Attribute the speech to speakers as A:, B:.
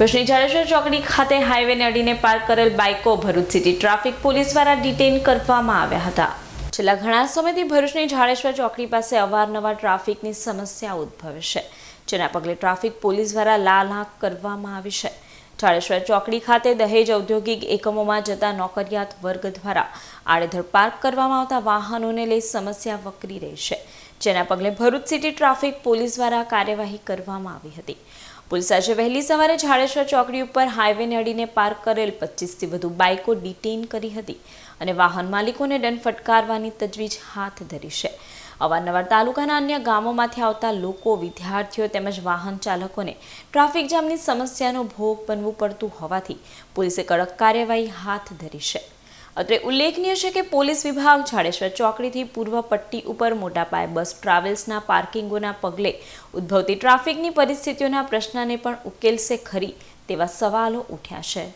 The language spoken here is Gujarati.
A: ભુજની જાડેશ્વર ચોકડી ખાતે હાઈવેને અડીને પાર્ક કરેલ બાઇકો ભરૂચ સિટી ટ્રાફિક પોલીસ દ્વારા ડિટેન કરવામાં આવ્યા હતા. છેલ્લા ઘણા સમયથી ભરૂચની જાડેશ્વર ચોકડી પાસે અવારનવાર ટ્રાફિકની સમસ્યા ઉદ્ભવે છે, જેના પગલે ટ્રાફિક પોલીસ દ્વારા લાલ આંખ કરવામાં આવી છે. જાડેશ્વર ચોકડી ખાતે દહેજ ઔદ્યોગિક એકમોમાં જતા નોકરિયાત વર્ગ દ્વારા આડેધડ પાર્ક કરવામાં આવતા વાહનોને લઈ સમસ્યા વકરી રહી છે, જેના પગલે ભરૂચ સિટી ટ્રાફિક પોલીસ દ્વારા કાર્યવાહી કરવામાં આવી હતી. પોલીસ આજે વહેલી સવારે ઝાડેશ્વર ચોકડી ઉપર હાઈવેને અડીને પાર્ક કરેલ પચીસથી વધુ બાઇકો ડિટેઇન કરી હતી અને વાહન માલિકોને દંડ ફટકારવાની તજવીજ હાથ ધરી છે. અવારનવાર તાલુકાના અન્ય ગામોમાંથી આવતા લોકો, વિદ્યાર્થીઓ તેમજ વાહન ચાલકોને ટ્રાફિક જામની સમસ્યાનો ભોગ બનવું પડતું હોવાથી પોલીસે કડક કાર્યવાહી હાથ ધરી છે. અત્રે ઉલ્લેખનીય છે કે પોલીસ વિભાગ જાડેશ્વર ચોકડીથી પૂર્વ પટ્ટી ઉપર મોટા પાયે બસ ટ્રાવેલ્સના પાર્કિંગોના પગલે ઉદ્ભવતી ટ્રાફિકની પરિસ્થિતિઓના પ્રશ્નને પણ ઉકેલશે ખરી તેવા સવાલો ઉઠ્યા છે.